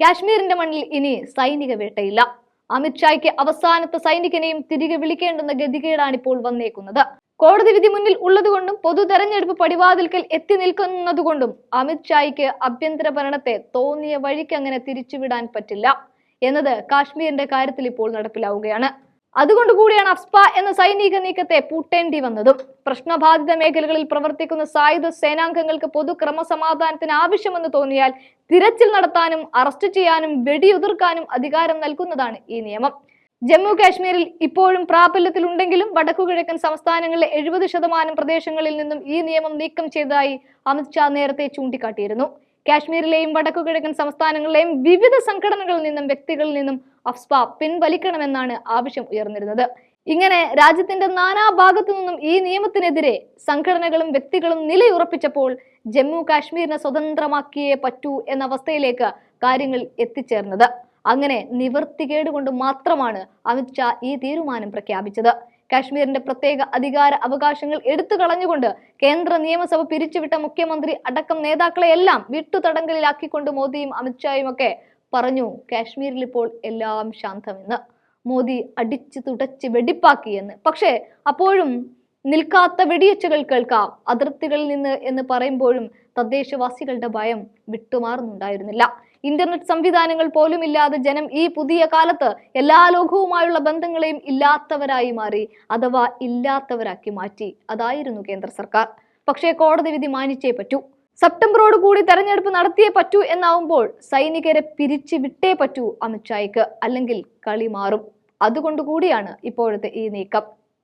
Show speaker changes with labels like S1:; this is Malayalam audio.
S1: കാശ്മീരിന്റെ മണ്ണിൽ ഇനി സൈനിക വേട്ടയില്ല. അമിത്ഷായ്ക്ക് അവസാനത്തെ സൈനികനെയും തിരികെ വിളിക്കേണ്ടെന്ന ഗതികേടാണ് ഇപ്പോൾ വന്നേക്കുന്നത്. കോടതി വിധി മുന്നിൽ ഉള്ളതുകൊണ്ടും പൊതു തെരഞ്ഞെടുപ്പ് പടിവാതിൽക്കൽ എത്തി നിൽക്കുന്നതുകൊണ്ടും അമിത്ഷായ്ക്ക് ആഭ്യന്തര ഭരണത്തെ തോന്നിയ വഴിക്ക് അങ്ങനെ തിരിച്ചുവിടാൻ പറ്റില്ല. എന്നത് കാശ്മീരിന്റെ കാര്യത്തിൽ ഇപ്പോൾ നടപ്പിലാവുകയാണ്. അതുകൊണ്ട് കൂടിയാണ് അഫ്സ്പ എന്ന സൈനിക നീക്കത്തെ പൂട്ടേണ്ടി വന്നതും. പ്രശ്നബാധിത മേഖലകളിൽ പ്രവർത്തിക്കുന്ന സായുധ സേനാംഗങ്ങൾക്ക് പൊതു ക്രമസമാധാനത്തിന് ആവശ്യമെന്ന് തോന്നിയാൽ തിരച്ചിൽ നടത്താനും അറസ്റ്റ് ചെയ്യാനും വെടിയുതിർക്കാനും അധികാരം നൽകുന്നതാണ് ഈ നിയമം. ജമ്മു കാശ്മീരിൽ ഇപ്പോഴും പ്രാബല്യത്തിലുണ്ടെങ്കിലും വടക്കുകിഴക്കൻ സംസ്ഥാനങ്ങളിലെ എഴുപത് ശതമാനം പ്രദേശങ്ങളിൽ നിന്നും ഈ നിയമം നീക്കം ചെയ്തതായി അമിത്ഷാ നേരത്തെ ചൂണ്ടിക്കാട്ടിയിരുന്നു. കാശ്മീരിലെയും വടക്കുകിഴക്കൻ സംസ്ഥാനങ്ങളിലെയും വിവിധ സംഘടനകളിൽ നിന്നും വ്യക്തികളിൽ നിന്നും അഫ്സ്പ പിൻവലിക്കണമെന്നാണ് ആവശ്യം ഉയർന്നിരുന്നത്. ഇങ്ങനെ രാജ്യത്തിന്റെ നാനാ ഭാഗത്തു നിന്നും ഈ നിയമത്തിനെതിരെ സംഘടനകളും വ്യക്തികളും നിലയുറപ്പിച്ചപ്പോൾ ജമ്മു കാശ്മീരിനെ സ്വതന്ത്രമാക്കിയേ പറ്റൂ എന്ന അവസ്ഥയിലേക്ക് കാര്യങ്ങൾ എത്തിച്ചേർന്നത്. അങ്ങനെ നിവർത്തികേടുകൊണ്ട് മാത്രമാണ് അമിത്ഷാ ഈ തീരുമാനം പ്രഖ്യാപിച്ചത്. കാശ്മീരിന്റെ പ്രത്യേക അധികാര അവകാശങ്ങൾ എടുത്തു കളഞ്ഞുകൊണ്ട് കേന്ദ്ര നിയമസഭ പിരിച്ചുവിട്ട മുഖ്യമന്ത്രി അടക്കം നേതാക്കളെയെല്ലാം വിട്ടുതടങ്കലിലാക്കിക്കൊണ്ട് മോദിയും അമിത്ഷായും ഒക്കെ പറഞ്ഞു കാശ്മീരിൽ ഇപ്പോൾ എല്ലാം ശാന്തമെന്ന് മോദി അടിച്ചു തുടച്ച് വെടിപ്പാക്കിയെന്ന്. പക്ഷേ അപ്പോഴും നിൽക്കാത്ത വെടിയച്ചകൾ കേൾക്കാം. അതിർത്തികളിൽ നിന്ന് എന്ന് പറയുമ്പോഴും തദ്ദേശവാസികളുടെ ഭയം വിട്ടുമാറുന്നുണ്ടായിരുന്നില്ല. ഇന്റർനെറ്റ് സംവിധാനങ്ങൾ പോലും ഇല്ലാതെ ജനം ഈ പുതിയ കാലത്ത് എല്ലാ ലോകവുമായുള്ള ബന്ധങ്ങളെയും ഇല്ലാത്തവരായി മാറി അഥവാ ഇല്ലാത്തവരാക്കി മാറ്റി. അതായിരുന്നു കേന്ദ്ര സർക്കാർ. പക്ഷേ കോടതി വിധി മാനിച്ചേ പറ്റൂ. സെപ്റ്റംബറോട് കൂടി തെരഞ്ഞെടുപ്പ് നടത്തിയേ പറ്റൂ എന്നാവുമ്പോൾ സൈനികരെ പിരിച്ചു വിട്ടേ പറ്റൂ അമിത്ഷായ്ക്ക് അല്ലെങ്കിൽ കളി മാറും. അതുകൊണ്ടുകൂടിയാണ് ഇപ്പോഴത്തെ ഈ നീക്കം.